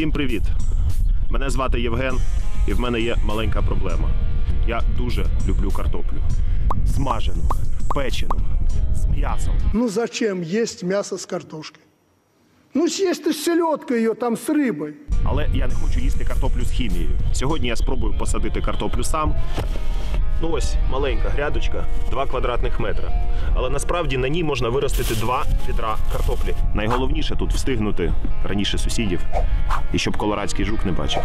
Всім привіт! Мене звати Євген, і в мене є маленька проблема. Я дуже люблю картоплю. Смажену, печену, з м'ясом. Ну зачем есть мясо с картошкой? Ну съесть ты с селедкой ее там с рыбой. Але я не хочу їсти картоплю з хімією. Сьогодні я спробую посадити картоплю сам. Ну ось маленька грядочка, 2 квадратних метра. Але насправді на ній можна виростити два відра картоплі. Найголовніше тут встигнути раніше сусідів і щоб колорадський жук не бачив.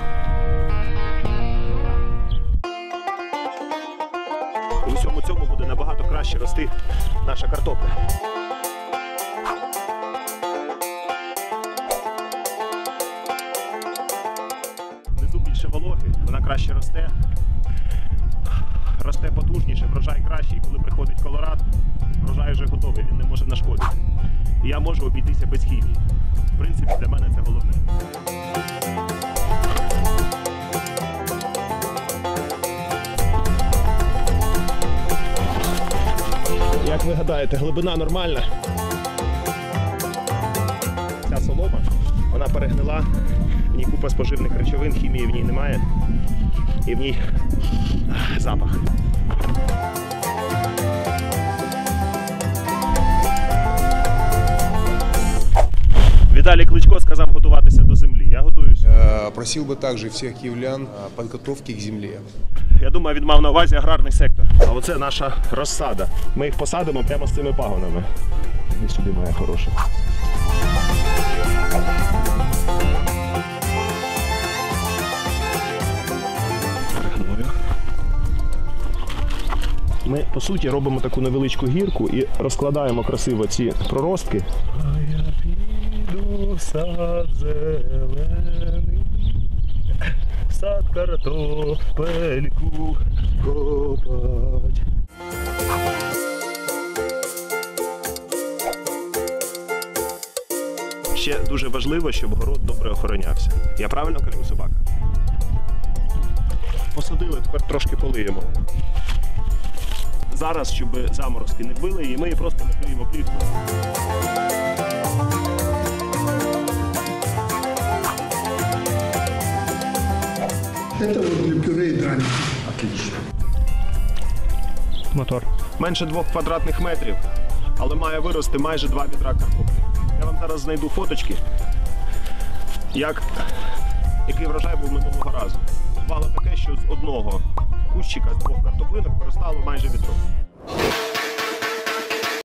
У усьому цьому буде набагато краще рости наша картопля. Внизу більше вологи, вона краще росте. Росте потужніше, врожай кращий. Коли приходить колорад, врожай вже готовий, він не може нашкодити. І я можу обійтися без хімії. В принципі, для мене це головне. Як ви гадаєте, глибина нормальна? Ця солома, вона перегнила, в ній купа споживних речовин, хімії в ній немає. І в ній ах, запах. готуюся. Э, Просил бы также всех киевлян э, подготовки к земле. Я думаю, він мав на увазі аграрний сектор. А оце наша розсада. Ми їх посадимо прямо з цими пагонами. Іди сюди, моя хороша. Перегною. Ми по суті робимо таку невеличку гірку і розкладаємо красиво ці проростки. А я піду в сад зелений, в сад картопельку копать. Ще дуже важливо, щоб город добре охоронявся. Я правильно кажу, собака? Посадили, тепер трошки полиємо. Зараз, щоб заморозки не били, і ми її просто накриємо плівкою. Это вот для пюре и драники. Мотор. Менше двох квадратних метрів, але має вирости майже два відра картоплі. Я вам зараз знайду фоточки, як, який врожай був минулого разу. Бувало таке, що з одного кущика, з двох картоплинок виростало майже відро.